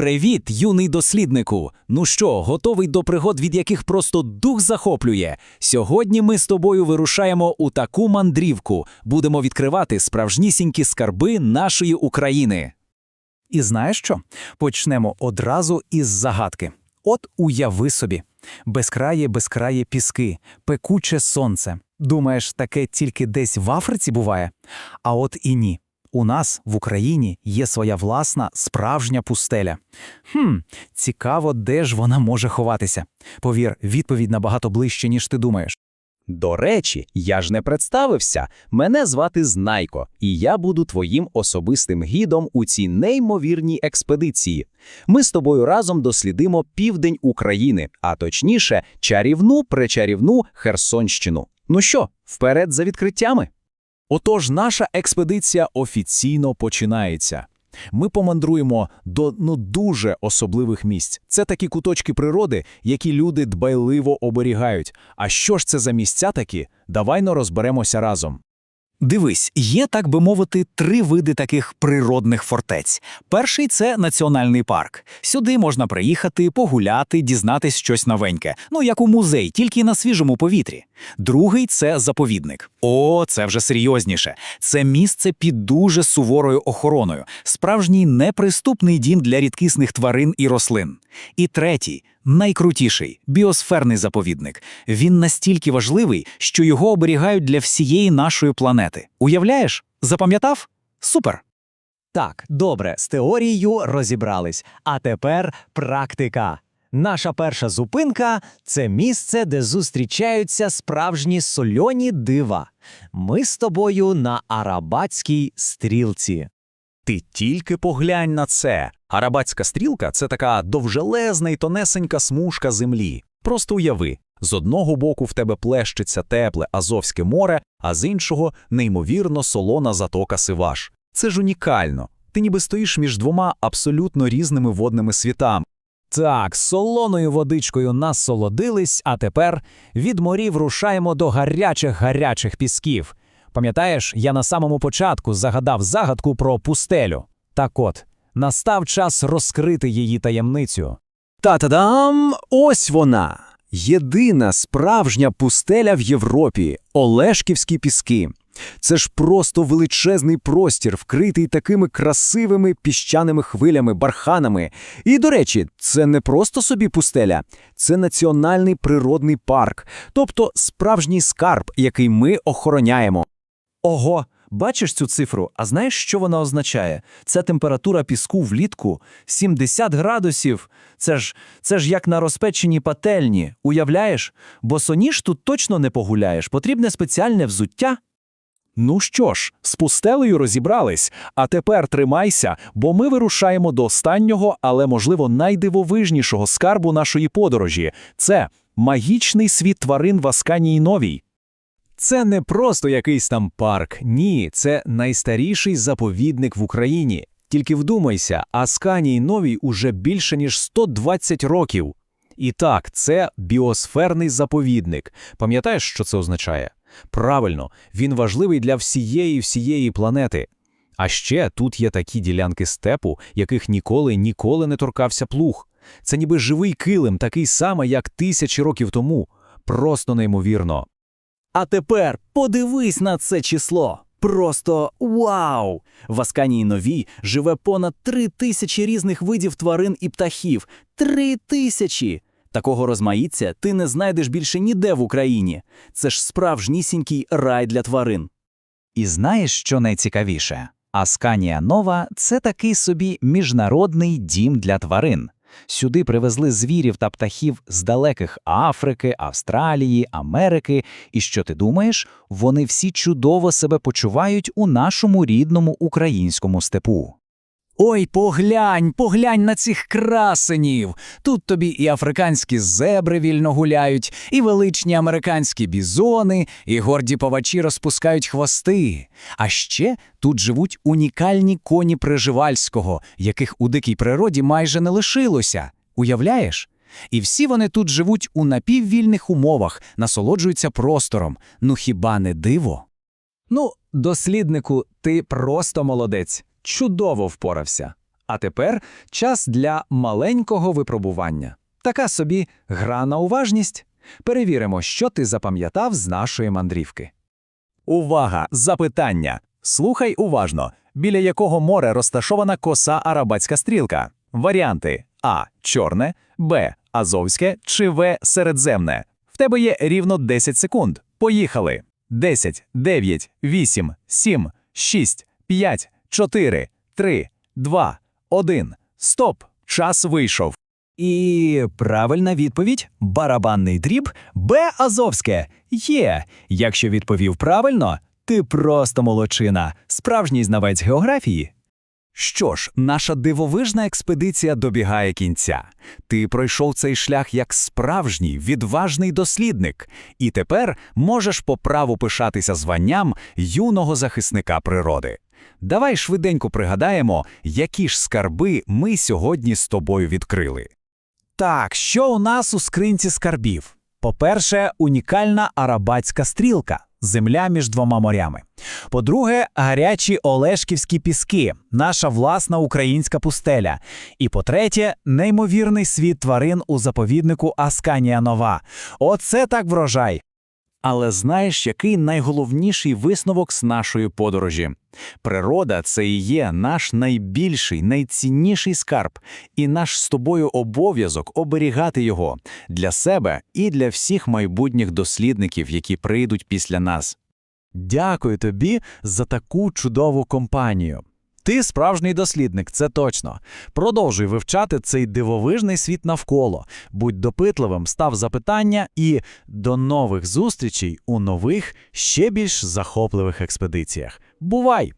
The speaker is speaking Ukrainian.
Привіт, юний досліднику! Ну що, готовий до пригод, від яких просто дух захоплює? Сьогодні ми з тобою вирушаємо у таку мандрівку. Будемо відкривати справжнісінькі скарби нашої України. І знаєш що? Почнемо одразу із загадки. От уяви собі: безкрає, безкрає піски, пекуче сонце. Думаєш, таке тільки десь в Африці буває? А от і ні. У нас в Україні є своя власна справжня пустеля. Хм, цікаво, де ж вона може ховатися. Повір, відповідь набагато ближче, ніж ти думаєш. До речі, я ж не представився. Мене звати Знайко, і я буду твоїм особистим гідом у цій неймовірній експедиції. Ми з тобою разом дослідимо південь України, а точніше, чарівну пречарівну Херсонщину. Ну що, вперед за відкриттями? Отож, наша експедиція офіційно починається. Ми помандруємо до ну дуже особливих місць. Це такі куточки природи, які люди дбайливо оберігають. А що ж це за місця такі? Давайно розберемося разом. Дивись, є, так би мовити, три види таких природних фортець. Перший це національний парк. Сюди можна приїхати, погуляти, дізнатись щось новеньке. Ну, як у музей, тільки на свіжому повітрі. Другий це заповідник. О, це вже серйозніше. Це місце під дуже суворою охороною, справжній неприступний дім для рідкісних тварин і рослин. І третій найкрутіший біосферний заповідник. Він настільки важливий, що його оберігають для всієї нашої планети. Уявляєш? Запам'ятав? Супер! Так, добре, з теорією розібрались. А тепер практика. Наша перша зупинка це місце, де зустрічаються справжні сольоні дива. Ми з тобою на Арабатській стрілці. Ти тільки поглянь на це. Арабатська стрілка це така довжелезна і тонесенька смужка землі. Просто уяви. З одного боку в тебе плещеться тепле Азовське море, а з іншого неймовірно солона затока Сиваш. Це ж унікально. Ти ніби стоїш між двома абсолютно різними водними світами. Так, солоною водичкою насолодились, а тепер від морів рушаємо до гарячих гарячих пісків. Пам'ятаєш, я на самому початку загадав загадку про пустелю. Так от, настав час розкрити її таємницю. Та-та-дам! Ось вона! Єдина справжня пустеля в Європі Олешківські піски. Це ж просто величезний простір, вкритий такими красивими піщаними хвилями, барханами. І, до речі, це не просто собі пустеля, це національний природний парк, тобто справжній скарб, який ми охороняємо. Ого, бачиш цю цифру? А знаєш, що вона означає? Це температура піску влітку 70 градусів. Це ж це ж як на розпеченій пательні. Уявляєш? Бо соніж тут точно не погуляєш, потрібне спеціальне взуття. Ну що ж, з пустелею розібрались, а тепер тримайся, бо ми вирушаємо до останнього, але, можливо, найдивовижнішого скарбу нашої подорожі це магічний світ тварин в Асканії Новій. Це не просто якийсь там парк, ні, це найстаріший заповідник в Україні. Тільки вдумайся, Асканій Новій уже більше ніж 120 років. І так, це біосферний заповідник. Пам'ятаєш, що це означає? Правильно, він важливий для всієї всієї планети. А ще тут є такі ділянки степу, яких ніколи ніколи не торкався плуг. Це ніби живий килим, такий самий, як тисячі років тому. Просто неймовірно. А тепер подивись на це число. Просто вау! В Асканії Новій живе понад три тисячі різних видів тварин і птахів. Три тисячі! Такого розмаїття ти не знайдеш більше ніде в Україні. Це ж справжнісінький рай для тварин. І знаєш, що найцікавіше? Асканія Нова це такий собі міжнародний дім для тварин. Сюди привезли звірів та птахів з далеких Африки, Австралії, Америки. І що ти думаєш? Вони всі чудово себе почувають у нашому рідному українському степу. Ой, поглянь, поглянь на цих красенів. Тут тобі і африканські зебри вільно гуляють, і величні американські бізони, і горді повачі розпускають хвости. А ще тут живуть унікальні коні Приживальського, яких у дикій природі майже не лишилося. Уявляєш? І всі вони тут живуть у напіввільних умовах, насолоджуються простором. Ну хіба не диво? Ну, досліднику, ти просто молодець. Чудово впорався. А тепер час для маленького випробування. Така собі гра на уважність. Перевіримо, що ти запам'ятав з нашої мандрівки. Увага! Запитання. Слухай уважно. Біля якого моря розташована коса Арабатська стрілка? Варіанти А. Чорне, Б. Азовське чи В. Середземне. В тебе є рівно 10 секунд. Поїхали. 10, 9, 8, 7, 6, 5, 4, 3, 2, 1. Стоп! Час вийшов. І правильна відповідь барабанний дріб Б. Азовське. Є. Якщо відповів правильно, ти просто молодчина, справжній знавець географії. Що ж, наша дивовижна експедиція добігає кінця. Ти пройшов цей шлях як справжній, відважний дослідник, і тепер можеш по праву пишатися званням юного захисника природи. Давай швиденько пригадаємо, які ж скарби ми сьогодні з тобою відкрили. Так, що у нас у скринці скарбів? По-перше, унікальна арабатська стрілка земля між двома морями. По-друге, гарячі Олешківські піски, наша власна українська пустеля. І по-третє, неймовірний світ тварин у заповіднику Асканія Нова. Оце так врожай. Але знаєш, який найголовніший висновок з нашої подорожі? Природа це і є наш найбільший, найцінніший скарб, і наш з тобою обов'язок оберігати його для себе і для всіх майбутніх дослідників, які прийдуть після нас. Дякую тобі за таку чудову компанію. Ти справжній дослідник, це точно. Продовжуй вивчати цей дивовижний світ навколо. Будь допитливим, став запитання і до нових зустрічей у нових, ще більш захопливих експедиціях. Бувай!